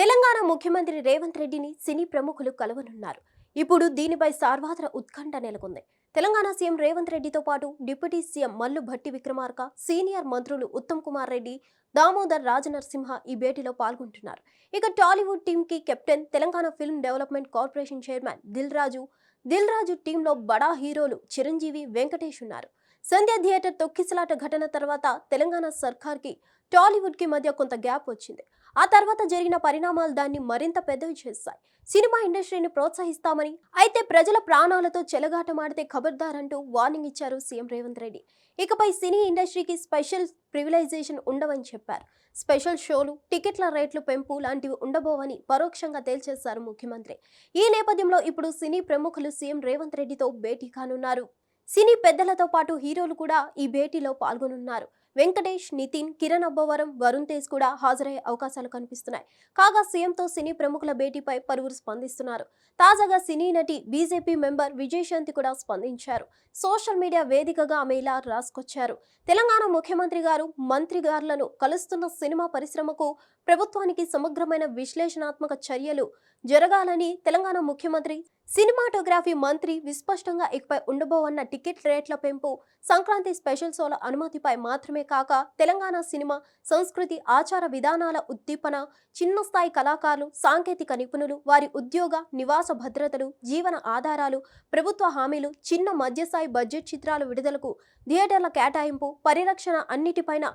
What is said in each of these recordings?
తెలంగాణ ముఖ్యమంత్రి రేవంత్ రెడ్డిని సినీ ప్రముఖులు కలవనున్నారు. ఇప్పుడు దీనిపై సార్వత్ర ఉత్కంఠ నెలకొంది. తెలంగాణ సీఎం రేవంత్ రెడ్డితో పాటు deputy CM Mallu Bhatti Vikramarka senior మంత్రులు ఉత్తమ్ కుమార్ రెడ్డి దామోదర్ రాజనరసింహ ఈ భేటీలో పాల్గొంటున్నారు. ఇక టాలీవుడ్ టీంకి captain Telangana film development corporation chairman Dil Raju Dil Raju టీంలో బడా హీరోలు చిరంజీవి వెంకటేష్ ఉన్నారు. సంధ్య థియేటర్ తొక్కిసలాట ఘటన తర్వాత తెలంగాణ సర్కార్కి టాలీవుడ్కి మధ్య కొంత గ్యాప్ వచ్చింది. ఆ తర్వాత జరిగిన పరిణామాలు దాన్ని మరింత పెద్దవి చేస్తాయి సినిమా ఇండస్ట్రీని ప్రోత్సహిస్తామని అయితే ప్రజల ప్రాణాలతో చెలగాటమాడితే ఖబర్దార్ అంటూ వార్నింగ్ ఇచ్చారు సీఎం రేవంత్ రెడ్డి. ఇకపై సినీ ఇండస్ట్రీకి స్పెషల్ ప్రివిలైజేషన్ ఉండవని చెప్పారు. స్పెషల్ షోలు టికెట్ల రేట్లు పెంపు లాంటివి ఉండబోవని పరోక్షంగా తేల్చేశారు ముఖ్యమంత్రి. ఈ నేపథ్యంలో ఇప్పుడు సినీ ప్రముఖులు సీఎం రేవంత్ రెడ్డితో భేటీ కానున్నారు. సినీ పెద్దలతో పాటు హీరోలు కూడా ఈ భేటీలో పాల్గొనున్నారు. వెంకటేష్ నితిన్ కిరణ్ అబ్బవరం వరుణ్ తేజ్ కూడా హాజరయ్యే అవకాశాలు కనిపిస్తున్నాయి. కాగా సీఎంతో సినీ ప్రముఖుల భేటీపై పలువురు స్పందిస్తున్నారు. తాజాగా సినీ నటి బీజేపీ మెంబర్ విజయశాంతి కూడా స్పందించారు. సోషల్ మీడియా వేదికగా ఆమె ఇలా రాసుకొచ్చారు. తెలంగాణ ముఖ్యమంత్రి గారు మంత్రి గారులను కలుస్తున్న సినిమా పరిశ్రమకు ప్రభుత్వానికి సమగ్రమైన విశ్లేషణాత్మక చర్యలు జరగాలని తెలంగాణ ముఖ్యమంత్రి సినిమాటోగ్రఫీ మంత్రి విస్పష్టంగా ఇకపై ఉండబోవన్న టికెట్ రేట్ల పెంపు సంక్రాంతి స్పెషల్ షోల అనుమతిపై మాత్రమే కాక తెలంగాణ సినిమా సంస్కృతి ఆచార విధానాల ఉద్దీపన చిన్న స్థాయి కళాకారులు సాంకేతిక నిపుణులు వారి ఉద్యోగ నివాస భద్రతలు జీవన ఆధారాలు ప్రభుత్వ హామీలు చిన్న మధ్యస్థాయి బడ్జెట్ చిత్రాల విడుదలకు థియేటర్ల కేటాయింపు పరిరక్షణ అన్నిటిపైన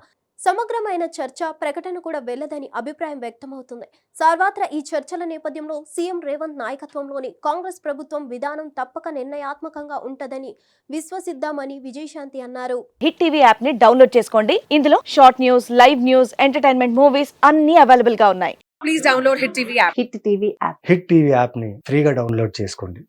సమగ్రమైన చర్చ ప్రకటన కూడా వెళ్ళదని అభిప్రాయం వ్యక్తమవుతుంది. సర్వత్రా ఈ చర్చల నేపథ్యంలో సీఎం రేవంత్ నాయకత్వంలోని కాంగ్రెస్ ప్రభుత్వం విధానం తప్పక నిర్ణయాత్మకంగా ఉంటదని విశ్వసిద్దామని విజయశాంతి అన్నారు. హిట్ టీవీ యాప్ని డౌన్లోడ్ చేసుకోండి. ఇందులో short news live news entertainment movies అన్ని అవైలబుల్గా ఉన్నాయి. Please download Hit TV app. Hit TV app Hit TV యాప్ని ఫ్రీగా డౌన్లోడ్ చేసుకోండి.